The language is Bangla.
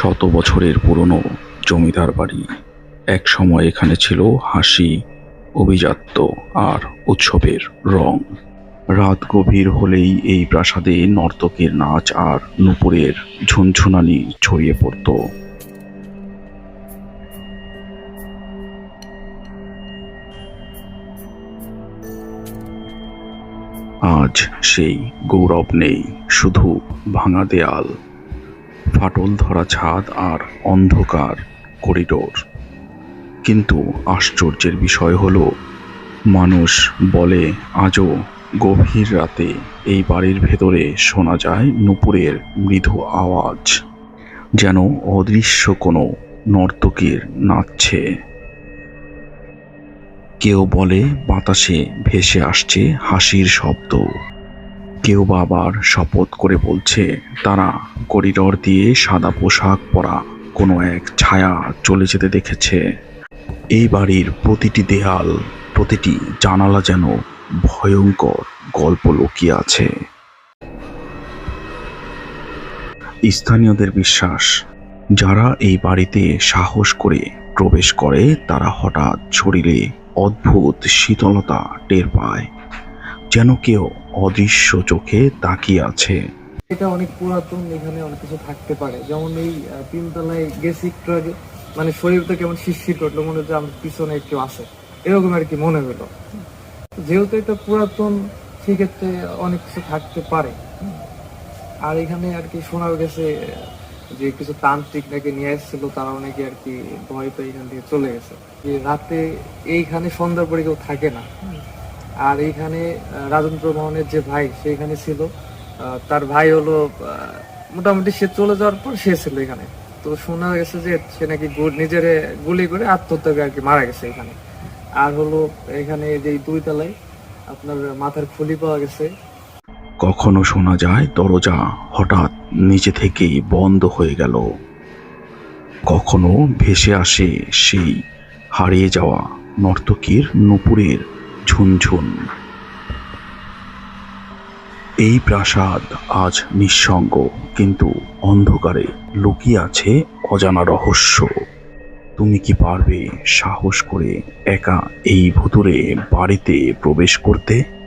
শত বছরের পুরনো জমিদার বাড়ি। এক সময় এখানে ছিল হাসি, অভিজাত্য আর উৎসবের রং। রাত গভীর হলেই এই প্রাসাদে নর্তকের নাচ আর নুপুরের ঝুনঝুনানি ছড়িয়ে পড়ত। আজ সেই গৌরব নেই, শুধু ভাঙা দেয়াল। ফাটল ধরা ছাদ আর অন্ধকার করিডোর। কিন্তু আশ্চর্যের বিষয় হলো, মানুষ বলে, আজও গভীর রাতে এই বাড়ির ভেতরে শোনা যায় নুপুরের মৃদু আওয়াজ, যেন অদৃশ্য কোনো নর্তকীর নাচছে। কেউ বলে, বাতাসে ভেসে আসছে হাসির শব্দ। কেউ বা আবার শপথ করে বলছে, তারা করিডর দিয়ে সাদা পোশাক পরা কোনো এক ছায়া চলে যেতে দেখেছে। এই বাড়ির প্রতিটি দেয়াল, প্রতিটি জানালা যেন ভয়ঙ্কর গল্প লুকিয়ে আছে। স্থানীয়দের বিশ্বাস, যারা এই বাড়িতে সাহস করে প্রবেশ করে, তারা হঠাৎ শরীরে অদ্ভুত শীতলতা টের পায়। যেন কেউ অদৃশ্য চোখে তাকিয়ে আছে। এটা অনেক পুরাতন, এখানে অনেক কিছু থাকতে পারে। যেমন এই তিনতলায় গেছি একটু আগে মানে শরীরটা কেমন শিরশির করল, মনে হচ্ছে আমার পিছনে একটু আছে। এরকম আর কি মনে হলো। যেহেতু এটা পুরাতন, সেক্ষেত্রে অনেক কিছু থাকতে পারে। আর এখানে আর কি শোনা গেছে, যে কিছু তান্ত্রিক নাকি নিয়ে এসেছিল, তারা অনেকে আর কি ভয় পেয়ে এখান থেকে চলে গেছে। যে রাতে এইখানে সন্ধ্যার পরে কেউ থাকে না। আর এইখানে রাজেন্দ্র মোহনের যে ভাই সেখানে ছিল তার ভাই হলো মোটামুটি সে চলে যাওয়ার পর সে ছিল এখানে। তো শোনা গেছে যে সে নাকি নিজের গুলি করে আত্মহত্যা করে আর কি মারা গেছে এখানে। আর হলো এখানে যে দুই তলায় আপনার মাথার খুলি পাওয়া গেছে। কখনো শোনা যায় দরজা হঠাৎ নিচে থেকেই বন্ধ হয়ে গেল। কখনো ভেসে আসে সেই হারিয়ে যাওয়া নর্তকীর নুপুরের ঝুনঝুন। এই প্রাসাদ আজ নিঃসঙ্গ, কিন্তু অন্ধকারে লুকিয়ে আছে অজানা রহস্য। তুমি কি পারবে সাহস করে একা এই ভুতুরে বাড়িতে প্রবেশ করতে?